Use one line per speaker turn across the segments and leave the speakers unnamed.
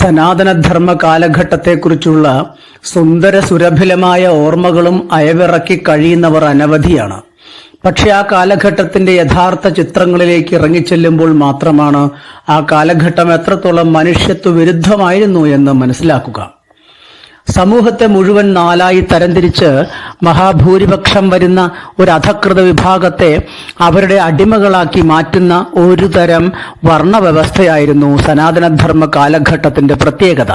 സനാതനധർമ്മ കാലഘട്ടത്തെക്കുറിച്ചുള്ള സുന്ദര സുരഭിലമായ ഓർമ്മകളും അയവിറക്കി കഴിയുന്നവർ അനവധിയാണ്. പക്ഷെ ആ കാലഘട്ടത്തിന്റെ യഥാർത്ഥ ചിത്രങ്ങളിലേക്ക് ഇറങ്ങിച്ചെല്ലുമ്പോൾ മാത്രമാണ് ആ കാലഘട്ടം എത്രത്തോളം മനുഷ്യത്വ വിരുദ്ധമായിരുന്നു എന്ന് മനസ്സിലാക്കുക. സമൂഹത്തെ മുഴുവൻ നാലായി തരംതിരിച്ച് മഹാഭൂരിപക്ഷം വരുന്ന ഒരു അധകൃത വിഭാഗത്തെ അവരുടെ അടിമകളാക്കി മാറ്റുന്ന ഒരു തരം വർണവ്യവസ്ഥയായിരുന്നു സനാതനധർമ്മ കാലഘട്ടത്തിന്റെ പ്രത്യേകത.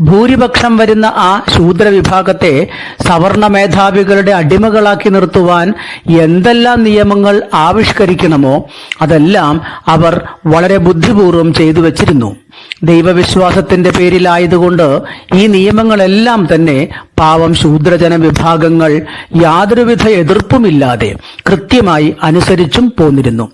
ഭൂരിപക്ഷം വരുന്ന ആ ശൂദ്ര വിഭാഗത്തെ സവർണ മേധാവികളുടെ അടിമകളാക്കി നിർത്തുവാൻ എന്തെല്ലാം നിയമങ്ങൾ ആവിഷ്കരിക്കണമോ അതെല്ലാം അവർ വളരെ ബുദ്ധിപൂർവം ചെയ്തു വച്ചിരുന്നു. ദൈവവിശ്വാസത്തിന്റെ പേരിലായതുകൊണ്ട് ഈ നിയമങ്ങളെല്ലാം തന്നെ പാവം ശൂദ്രജന വിഭാഗങ്ങൾ യാതൊരുവിധ എതിർപ്പുമില്ലാതെ കൃത്യമായി അനുസരിച്ചും പോന്നിരുന്നു.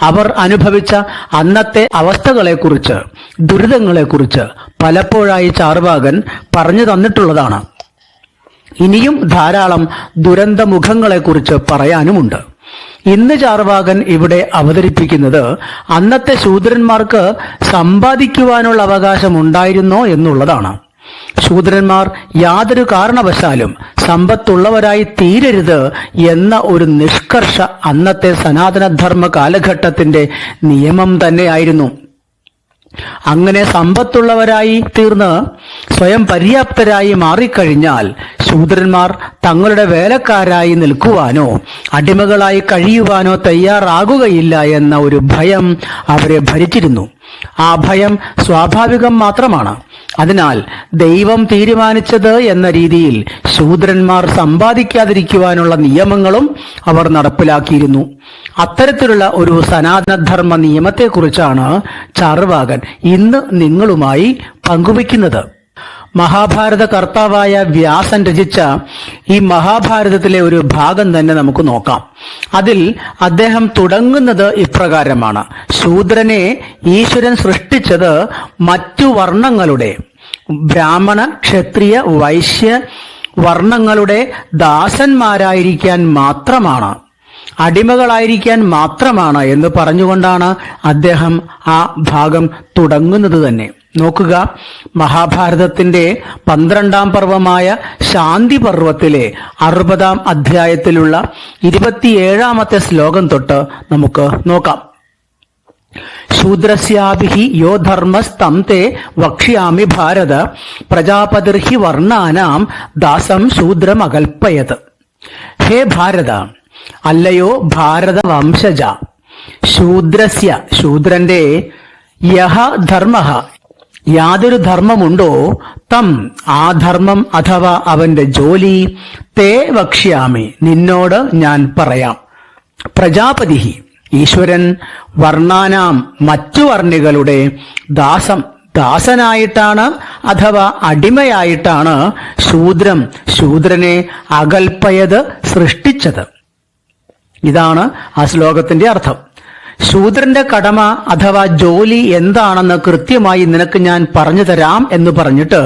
അവർ അനുഭവിച്ച അന്നത്തെ അവസ്ഥകളെക്കുറിച്ച് ദുരിതങ്ങളെക്കുറിച്ച് പലപ്പോഴായി ചാർവാകൻ പറഞ്ഞു തന്നിട്ടുള്ളതാണ്. ഇനിയും ധാരാളം ദുരന്തമുഖങ്ങളെക്കുറിച്ച് പറയാനുമുണ്ട്. ഇന്ന് ചാർവാകൻ ഇവിടെ അവതരിപ്പിക്കുന്നത് അന്നത്തെ ശൂദ്രന്മാർക്ക് സമ്പാദിക്കുവാനുള്ള അവകാശം ഉണ്ടായിരുന്നോ എന്നുള്ളതാണ്. ശൂദ്രന്മാർ യാതൊരു കാരണവശാലും സമ്പത്തുള്ളവരായി തീരരുത് എന്ന ഒരു നിഷ്കർഷ അന്നത്തെ സനാതനധർമ്മ കാലഘട്ടത്തിന്റെ നിയമം തന്നെയായിരുന്നു. അങ്ങനെ സമ്പത്തുള്ളവരായി തീർന്ന് സ്വയം പര്യാപ്തരായി മാറിക്കഴിഞ്ഞാൽ ശൂദ്രന്മാർ തങ്ങളുടെ വേലക്കാരായി നിൽക്കുവാനോ അടിമകളായി കഴിയുവാനോ തയ്യാറാകുകയില്ല എന്ന ഒരു ഭയം അവരെ ഭരിച്ചിരുന്നു. ആ ഭയം സ്വാഭാവികം മാത്രമാണ്. അതിനാൽ ദൈവം തീരുമാനിച്ചത് എന്ന രീതിയിൽ ശൂദ്രന്മാർ സമ്പാദിക്കാതിരിക്കുവാനുള്ള നിയമങ്ങളും അവർ നടപ്പിലാക്കിയിരുന്നു. അത്തരത്തിലുള്ള ഒരു സനാതനധർമ്മ നിയമത്തെക്കുറിച്ചാണ് ചാർവാകൻ ഇന്ന് നിങ്ങളുമായി പങ്കുവയ്ക്കുന്നത്. മഹാഭാരത കർത്താവായ വ്യാസൻ രചിച്ച ഈ മഹാഭാരതത്തിലെ ഒരു ഭാഗം തന്നെ നമുക്ക് നോക്കാം. അതിൽ അദ്ദേഹം തുടങ്ങുന്നത് ഇപ്രകാരമാണ്. ശൂദ്രനെ ഈശ്വരൻ സൃഷ്ടിച്ചത് മറ്റു വർണങ്ങളുടെ ബ്രാഹ്മണ ക്ഷത്രിയ വൈശ്യ വർണങ്ങളുടെ ദാസന്മാരായിരിക്കാൻ മാത്രമാണ് അടിമകളായിരിക്കാൻ മാത്രമാണ് എന്ന് പറഞ്ഞുകൊണ്ടാണ് അദ്ദേഹം ആ ഭാഗം തുടങ്ങുന്നത് തന്നെ. നോക്കുക. മഹാഭാരതത്തിന്റെ പന്ത്രണ്ടാം പർവമായ ശാന്തി പർവത്തിലെ അറുപതാം അധ്യായത്തിലുള്ള ഇരുപത്തിയേഴാമത്തെ ശ്ലോകം തൊട്ട് നമുക്ക് നോക്കാം. ശൂദ്രസ്യാഭി യോ ധർമ്മസ്തം തേ വക്ഷ്യാമി ഭാരത പ്രജാപതിർഹി വർണാനാം ദാസം ശൂദ്രമകൽപ്പയത്. ഹേ ഭാരത അല്ലയോ ഭാരത വംശജ ശൂദ്രസ്യ ശൂദ്രന്റെ യഹ ധർമ്മ യാതൊരു ധർമ്മമുണ്ടോ? തം. ആ ധർമ്മം അഥവാ അവന്റെ ജോലി തേ വക്ഷ്യാമി. നിന്നോട് ഞാൻ പറയാം. പ്രജാപതിഹി. ഈശ്വരൻ വർണാനാം മറ്റു വർണികളുടെ ദാസം. ദാസനായിട്ടാണ് അഥവാ അടിമയായിട്ടാണ് ശൂദ്രം ശൂദ്രനെ അകൽപ്പയത് സൃഷ്ടിച്ചത്. ഇതാണ് ആ ശ്ലോകത്തിന്റെ അർത്ഥം. ശൂദ്രന്റെ കടമ അഥവാ ജോലി എന്താണെന്ന് കൃത്യമായി നിനക്ക് ഞാൻ പറഞ്ഞു തരാം എന്ന് പറഞ്ഞിട്ട്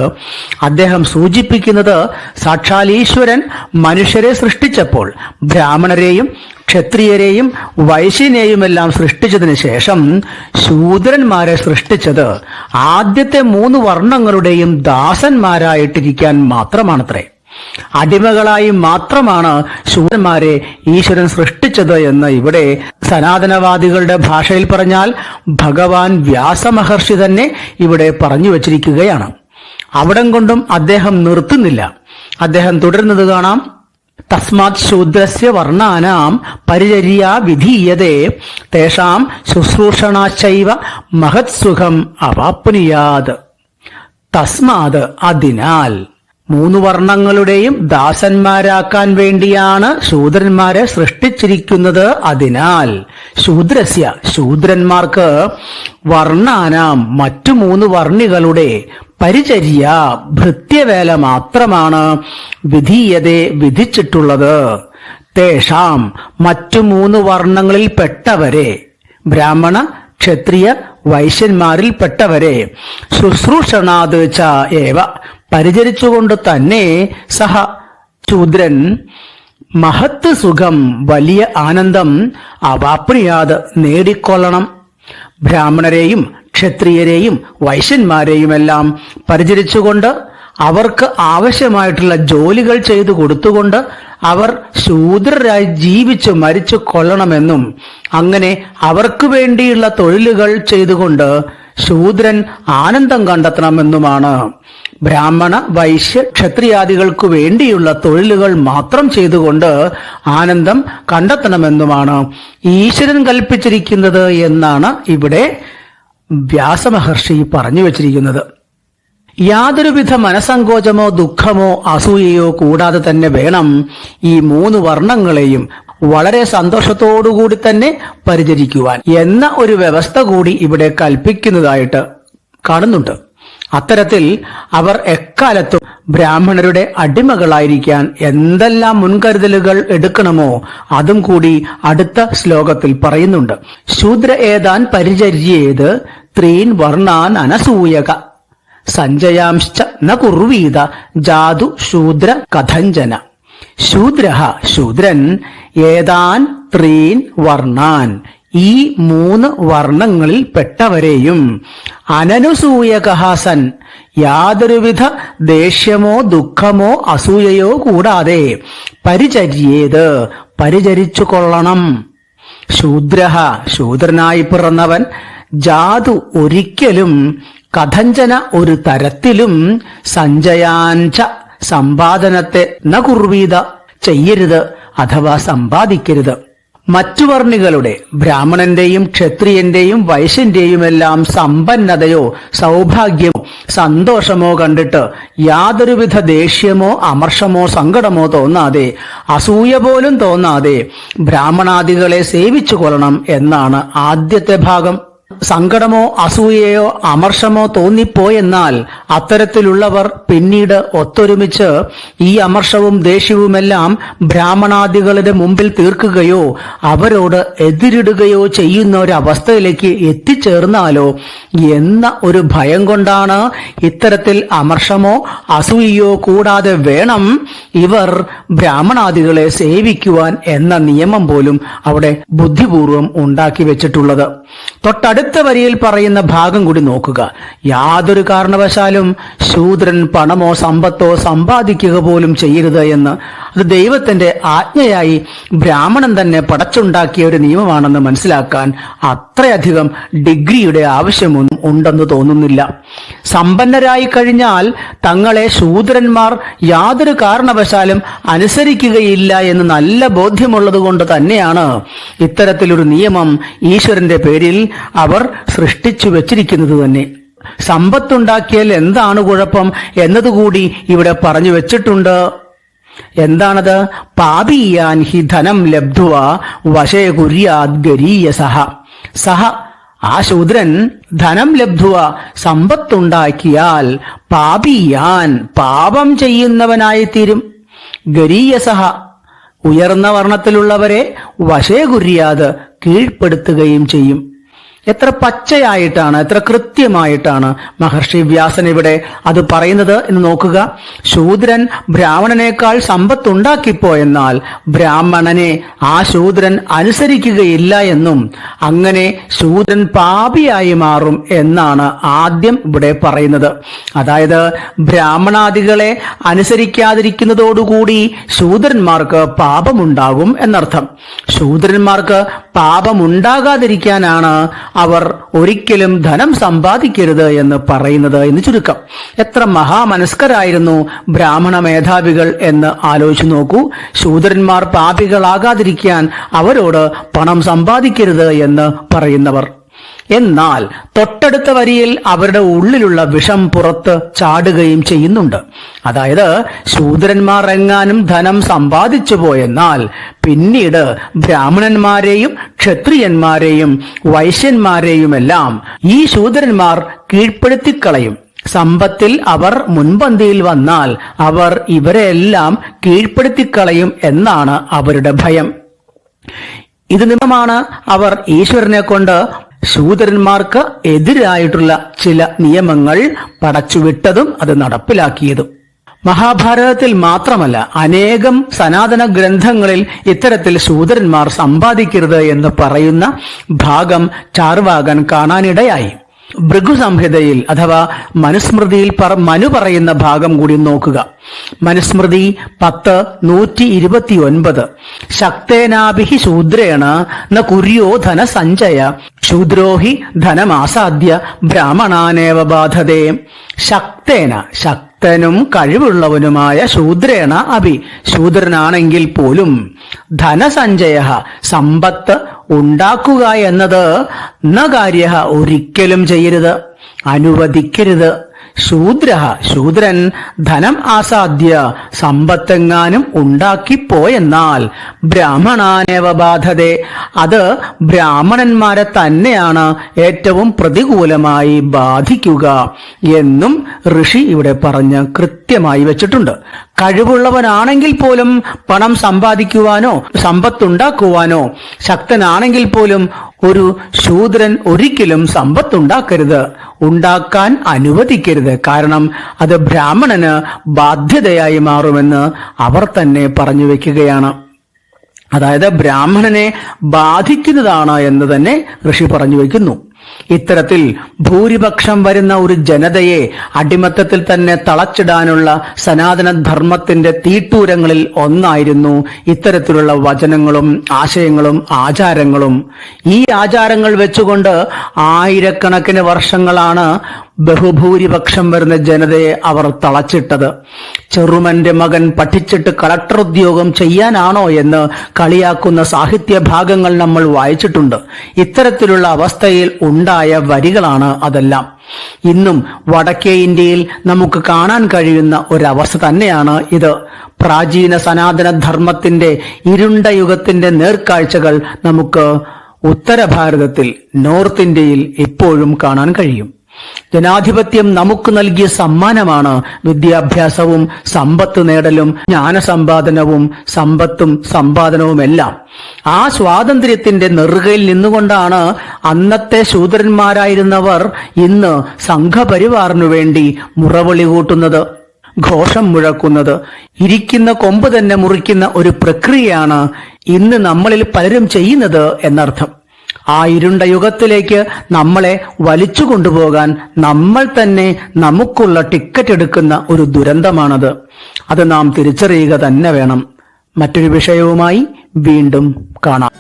അദ്ദേഹം സൂചിപ്പിക്കുന്നത് സാക്ഷാൽ ഈശ്വരൻ മനുഷ്യരെ സൃഷ്ടിച്ചപ്പോൾ ബ്രാഹ്മണരെയും ക്ഷത്രിയരെയും വൈശ്യനെയുമെല്ലാം സൃഷ്ടിച്ചതിന് ശേഷം ശൂദ്രന്മാരെ സൃഷ്ടിച്ചത് ആദ്യത്തെ മൂന്ന് വർണങ്ങളുടെയും ദാസന്മാരായിട്ടിരിക്കാൻ മാത്രമാണത്രേ. അടിമകളായി മാത്രമാണ് ശൂരന്മാരെ ഈശ്വരൻ സൃഷ്ടിച്ചത് എന്ന് ഇവിടെ സനാതനവാദികളുടെ ഭാഷയിൽ പറഞ്ഞാൽ ഭഗവാൻ വ്യാസമഹർഷി തന്നെ ഇവിടെ പറഞ്ഞു വച്ചിരിക്കുകയാണ്. അവിടം കൊണ്ടും അദ്ദേഹം നിർത്തുന്നില്ല. അദ്ദേഹം തുടരുന്നത് കാണാം. തസ്മാത് ശൂദ്രസ്യ വർണാനാം പരിചര്യ വിധീയതേ തേഷാം ശുശ്രൂഷണാശൈവ മഹത്സുഖം അവാപ്നുയാത്. തസ്മാത് അതിനാൽ മൂന്ന് വർണങ്ങളുടെയും ദാസന്മാരാക്കാൻ വേണ്ടിയാണ് ശൂദ്രന്മാരെ സൃഷ്ടിച്ചിരിക്കുന്നത്. അതിനാൽ ശൂദ്രസ്യ ശൂദ്രന്മാർക്ക് വർണാനാം മറ്റു മൂന്ന് വർണികളുടെ പരിചര്യ ഭൃത്യവേല മാത്രമാണ് വിധീയതെ വിധിച്ചിട്ടുള്ളത്. തേഷാം മറ്റു മൂന്ന് വർണങ്ങളിൽ പെട്ടവരെ ബ്രാഹ്മണ ക്ഷത്രിയ വൈശ്യന്മാരിൽപ്പെട്ടവരെ ശുശ്രൂഷണാത് ച ഏവ പരിചരിച്ചുകൊണ്ട് തന്നെ സഹ ശൂദ്രൻ മഹത്ത് സുഖം വലിയ ആനന്ദം അവാപ്രിയാത് നേടിക്കൊള്ളണം. ബ്രാഹ്മണരെയും ക്ഷത്രിയരെയും വൈശ്യന്മാരെയുമെല്ലാം പരിചരിച്ചുകൊണ്ട് അവർക്ക് ആവശ്യമായിട്ടുള്ള ജോലികൾ ചെയ്തു കൊടുത്തുകൊണ്ട് അവർ ശൂദ്രരായി ജീവിച്ചു മരിച്ചു കൊള്ളണമെന്നും അങ്ങനെ അവർക്ക് വേണ്ടിയുള്ള തൊഴിലുകൾ ചെയ്തുകൊണ്ട് ശൂദ്രൻ ആനന്ദം കണ്ടെത്തണമെന്നുമാണ്. ബ്രാഹ്മണ വൈശ്യ ക്ഷത്രിയാദികൾക്കു വേണ്ടിയുള്ള തൊഴിലുകൾ മാത്രം ചെയ്തുകൊണ്ട് ആനന്ദം കണ്ടെത്തണമെന്നുമാണ് ഈശ്വരൻ കൽപ്പിച്ചിരിക്കുന്നത് എന്നാണ് ഇവിടെ വ്യാസമഹർഷി പറഞ്ഞു വച്ചിരിക്കുന്നത്. യാതൊരുവിധ മനസങ്കോചമോ ദുഃഖമോ അസൂയയോ കൂടാതെ തന്നെ വേണം ഈ മൂന്ന് വർണങ്ങളെയും വളരെ സന്തോഷത്തോടുകൂടി തന്നെ പരിചരിക്കുവാൻ എന്ന ഒരു വ്യവസ്ഥ കൂടി ഇവിടെ കൽപ്പിക്കുന്നതായിട്ട് കാണുന്നുണ്ട്. അത്തരത്തിൽ അവർ എക്കാലത്തും ബ്രാഹ്മണരുടെ അടിമകളായിരിക്കാൻ എന്തെല്ലാം മുൻകരുതലുകൾ എടുക്കണമോ അതും കൂടി അടുത്ത ശ്ലോകത്തിൽ പറയുന്നുണ്ട്. ശൂദ്ര ഏതാൻ പരിചര്യേത് ത്രീൻ വർണാൻ അനസൂയക. സഞ്ജയാംശ്ച ന കുർവീത ജാതു ശൂദ്ര കഥഞ്ജന. ശൂദ്ര ശൂദ്രൻ ഏതാൻ ത്രീൻ വർണാൻ. ഈ മൂന്ന് വർണങ്ങളിൽ പെട്ടവരെയും അനനുസൂയകഹാസൻ യാതൊരുവിധ ദേഷ്യമോ ദുഃഖമോ അസൂയയോ കൂടാതെ പരിചര്യേത് പരിചരിച്ചു കൊള്ളണം. ശൂദ്ര ശൂദ്രനായി പിറന്നവൻ ജാതു ഒരിക്കലും കഥഞ്ചന ഒരു തരത്തിലും സഞ്ചയാഞ്ച സമ്പാദനത്തെ ന കുർവീത ചെയ്യരുത് അഥവാ സമ്പാദിക്കരുത്. മറ്റു വർണികളുടെ ബ്രാഹ്മണന്റെയും ക്ഷത്രിയന്റെയും വൈശ്യന്റെയുമെല്ലാം സമ്പന്നതയോ സൗഭാഗ്യമോ സന്തോഷമോ കണ്ടിട്ട് യാതൊരുവിധ ദേഷ്യമോ അമർഷമോ സങ്കടമോ തോന്നാതെ അസൂയ പോലും തോന്നാതെ ബ്രാഹ്മണാദികളെ സേവിച്ചു കൊള്ളണം എന്നാണ് ആദ്യത്തെ ഭാഗം. സങ്കടമോ അസൂയയോ അമർഷമോ തോന്നിപ്പോയെന്നാൽ അത്തരത്തിലുള്ളവർ പിന്നീട് ഒത്തൊരുമിച്ച് ഈ അമർഷവും ദേഷ്യവുമെല്ലാം ബ്രാഹ്മണാദികളുടെ മുമ്പിൽ തീർക്കുകയോ അവരോട് എതിരിടുകയോ ചെയ്യുന്ന ഒരു അവസ്ഥയിലേക്ക് എത്തിച്ചേർന്നാലോ എന്ന ഒരു ഭയം കൊണ്ടാണ് ഇത്തരത്തിൽ അമർഷമോ അസൂയയോ കൂടാതെ വേണം ഇവർ ബ്രാഹ്മണാദികളെ സേവിക്കുവാൻ എന്ന നിയമം പോലും അവിടെ ബുദ്ധിപൂർവം ഉണ്ടാക്കി വെച്ചിട്ടുള്ളത്. തൊട്ടടുത്ത വരിയിൽ പറയുന്ന ഭാഗം കൂടി നോക്കുക. യാതൊരു കാരണവശാലും ശൂദ്രൻ പണമോ സമ്പത്തോ സമ്പാദിക്കുക പോലും ചെയ്യരുത് എന്ന് അത് ദൈവത്തിന്റെ ആജ്ഞയായി ബ്രാഹ്മണൻ തന്നെ പടച്ചുണ്ടാക്കിയ ഒരു നിയമമാണെന്ന് മനസ്സിലാക്കാൻ അത്രയധികം ഡിഗ്രിയുടെ ആവശ്യമൊന്നും ഉണ്ടെന്ന് തോന്നുന്നില്ല. സമ്പന്നരായി കഴിഞ്ഞാൽ തങ്ങളെ ശൂദ്രന്മാർ യാതൊരു കാരണവശാലും അനുസരിക്കുകയില്ല എന്ന് നല്ല ബോധ്യമുള്ളത് കൊണ്ട് തന്നെയാണ് ഇത്തരത്തിലൊരു നിയമം ഈശ്വരന്റെ പേരിൽ അവർ സൃഷ്ടിച്ചു വെച്ചിരിക്കുന്നത് തന്നെ. സമ്പത്തുണ്ടാക്കിയാൽ എന്താണ് കുഴപ്പം എന്നതുകൂടി ഇവിടെ പറഞ്ഞു വെച്ചിട്ടുണ്ട്. എന്താണത്? പാപീയാൻ ഹി ധനം ലബ്ധുവ വശേ കുര്യാദ് ഗരീയ സഹ. സഹ ആ ശൂദ്രൻ ധനം ലബ്ധുവ സമ്പത്തുണ്ടാക്കിയാൽ പാപിയാൻ പാപം ചെയ്യുന്നവനായിത്തീരും. ഗരീയസഹ ഉയർന്ന വർണത്തിലുള്ളവരെ വശേ കുര്യാത് കീഴ്പ്പെടുത്തുകയും ചെയ്യും. എത്ര പച്ചയായിട്ടാണ് എത്ര കൃത്യമായിട്ടാണ് മഹർഷി വ്യാസൻ ഇവിടെ അത് പറയുന്നത് എന്ന് നോക്കുക. ശൂദ്രൻ ബ്രാഹ്മണനേക്കാൾ സമ്പത്തുണ്ടാക്കിപ്പോയെന്നാൽ ബ്രാഹ്മണനെ ആ ശൂദ്രൻ അനുസരിക്കുകയില്ല എന്നും അങ്ങനെ ശൂദ്രൻ പാപിയായി മാറും എന്നാണ് ആദ്യം ഇവിടെ പറയുന്നത്. അതായത് ബ്രാഹ്മണാദികളെ അനുസരിക്കാതിരിക്കുന്നതോടുകൂടി ശൂദ്രന്മാർക്ക് പാപമുണ്ടാകും എന്നർത്ഥം. ശൂദ്രന്മാർക്ക് പാപമുണ്ടാകാതിരിക്കാനാണ് അവർ ഒരിക്കലും ധനം സമ്പാദിക്കരുത് എന്ന് പറയുന്നത് എന്ന് ചുരുക്കം. എത്ര മഹാമനസ്കരായിരുന്നു ബ്രാഹ്മണ മേധാവികൾ എന്ന് ആലോചിച്ചു നോക്കൂ. ശൂദ്രന്മാർ പാപികളാകാതിരിക്കാൻ അവരോട് പണം സമ്പാദിക്കരുത് എന്ന് പറയുന്നവർ. എന്നാൽ തൊട്ടടുത്ത വരിയിൽ അവരുടെ ഉള്ളിലുള്ള വിഷം പുറത്ത് ചാടുകയും ചെയ്യുന്നുണ്ട്. അതായത് ശൂദ്രന്മാർ എങ്ങാനും ധനം സമ്പാദിച്ചു പോയെന്നാൽ പിന്നീട് ബ്രാഹ്മണന്മാരെയും ക്ഷത്രിയന്മാരെയും വൈശ്യന്മാരെയുമെല്ലാം ഈ ശൂദ്രന്മാർ കീഴ്പ്പെടുത്തിക്കളയും. സമ്പത്തിൽ അവർ മുൻപന്തിയിൽ വന്നാൽ അവർ ഇവരെല്ലാം കീഴ്പ്പെടുത്തിക്കളയും എന്നാണ് അവരുടെ ഭയം. ഇത് നിമിത്തമാണ് അവർ ഈശ്വരനെ കൊണ്ട് ശൂദ്രന്മാർക്ക് എതിരായിട്ടുള്ള ചില നിയമങ്ങൾ പടച്ചുവിട്ടതും അത് നടപ്പിലാക്കിയതും. മഹാഭാരതത്തിൽ മാത്രമല്ല അനേകം സനാതന ഗ്രന്ഥങ്ങളിൽ ഇത്തരത്തിൽ ശൂദരന്മാർ സമ്പാദിക്കരുത് എന്ന് പറയുന്ന ഭാഗം ചാർവാകൻ കാണാനിടയായി. ഭൃഗു സംഹിതയിൽ അഥവാ മനുസ്മൃതിയിൽ പറ മനു പറയുന്ന ഭാഗം കൂടി നോക്കുക. മനുസ്മൃതി പത്ത് നൂറ്റി ഇരുപത്തി ഒൻപത് ശക്തേനാഭിഹി ശൂദ്രേണ ന കുര്യോ ധനസഞ്ചയ ശൂദ്രോഹി ധനമാസാദ്യ ബ്രാഹ്മണാനേവ ബാധതേ. ശക്തേന ശക്തനും കഴിവുള്ളവനുമായ ശൂദ്രേണ അഭി. ശൂദ്രനാണെങ്കിൽ പോലും ധനസഞ്ചയ സമ്പത്ത് ഉണ്ടാക്കുക എന്നത് ന കാര്യ ഒരിക്കലും ചെയ്യരുത്. അനുവദിക്കരുത്. ശൂദ്ര ശൂദ്രൻ ധനം ആസാദ്യ സമ്പത്തെങ്ങാനും ഉണ്ടാക്കിപ്പോയെന്നാൽ ബ്രാഹ്മണാനേവ ബാധതെ. അത് ബ്രാഹ്മണന്മാരെ തന്നെയാണ് ഏറ്റവും പ്രതികൂലമായി ബാധിക്കുക എന്നും ഋഷി ഇവിടെ പറഞ്ഞ് കൃത്യമായി വെച്ചിട്ടുണ്ട്. കഴിവുള്ളവനാണെങ്കിൽ പോലും പണം സമ്പാദിക്കുവാനോ സമ്പത്തുണ്ടാക്കുവാനോ ശക്തനാണെങ്കിൽ പോലും ഒരു ശൂദ്രൻ ഒരിക്കലും സമ്പത്തുണ്ടാക്കരുത്. ഉണ്ടാക്കാൻ അനുവദിക്കരുത്. കാരണം അത് ബ്രാഹ്മണന് ബാധ്യതയായി മാറുമെന്ന് അവർ തന്നെ പറഞ്ഞു വെക്കുകയാണ്. അതായത് ബ്രാഹ്മണനെ ബാധിക്കുന്നതാണ് എന്ന് തന്നെ ഋഷി പറഞ്ഞു വയ്ക്കുന്നു ഇത്തരത്തിൽ ഭൂരിപക്ഷം വരുന്ന ഒരു ജനതയെ അടിമത്തത്തിൽ തന്നെ തളച്ചിടാനുള്ള സനാതന ധർമ്മത്തിന്റെ തീട്ടൂരങ്ങളിൽ ഒന്നായിരുന്നു ഇത്തരത്തിലുള്ള വചനങ്ങളും ആശയങ്ങളും ആചാരങ്ങളും. ഈ ആചാരങ്ങൾ വെച്ചുകൊണ്ട് ആയിരക്കണക്കിന് വർഷങ്ങളാണ് ബഹുഭൂരിപക്ഷം വരുന്ന ജനതയെ അവർ തളച്ചിട്ടത്. ചെറുമന്റെ മകൻ പഠിച്ചിട്ട് കളക്ടർ ഉദ്യോഗം ചെയ്യാനാണോ എന്ന് കളിയാക്കുന്ന സാഹിത്യ ഭാഗങ്ങൾ നമ്മൾ വായിച്ചിട്ടുണ്ട്. ഇത്തരത്തിലുള്ള അവസ്ഥയിൽ ഉണ്ടായ വരികളാണ് അതെല്ലാം. ഇന്നും വടക്കേ ഇന്ത്യയിൽ നമുക്ക് കാണാൻ കഴിയുന്ന ഒരവസ്ഥ തന്നെയാണ് ഇത്. പ്രാചീന സനാതന ധർമ്മത്തിന്റെ ഇരുണ്ട യുഗത്തിന്റെ നേർക്കാഴ്ചകൾ നമുക്ക് ഉത്തര ഭാരതത്തിൽ നോർത്ത് ഇന്ത്യയിൽ ഇപ്പോഴും കാണാൻ കഴിയും. ജനാധിപത്യം നമുക്ക് നൽകിയ സമ്മാനമാണ് വിദ്യാഭ്യാസവും സമ്പത്ത് നേടലും ജ്ഞാനസമ്പാദനവും സമ്പത്തും സമ്പാദനവുമെല്ലാം. ആ സ്വാതന്ത്ര്യത്തിന്റെ നെറുകയിൽ നിന്നുകൊണ്ടാണ് അന്നത്തെ ശൂദ്രന്മാരായിരുന്നവർ ഇന്ന് സംഘപരിവാറിനു വേണ്ടി മുറവിളി കൂട്ടുന്നത് ഘോഷം മുഴക്കുന്നത്. ഇരിക്കുന്ന കൊമ്പ് തന്നെ മുറിക്കുന്ന ഒരു പ്രക്രിയയാണ് ഇന്ന് നമ്മളിൽ പലരും ചെയ്യുന്നത് എന്നർത്ഥം. ആ ഇരുണ്ട യുഗത്തിലേക്ക് നമ്മളെ വലിച്ചു കൊണ്ടുപോകാൻ നമ്മൾ തന്നെ നമുക്കുള്ള ടിക്കറ്റ് എടുക്കുന്ന ഒരു ദുരന്തമാണത്. അത് നാം തിരിച്ചറിയുക തന്നെ വേണം. മറ്റൊരു വിഷയവുമായി വീണ്ടും കാണാം.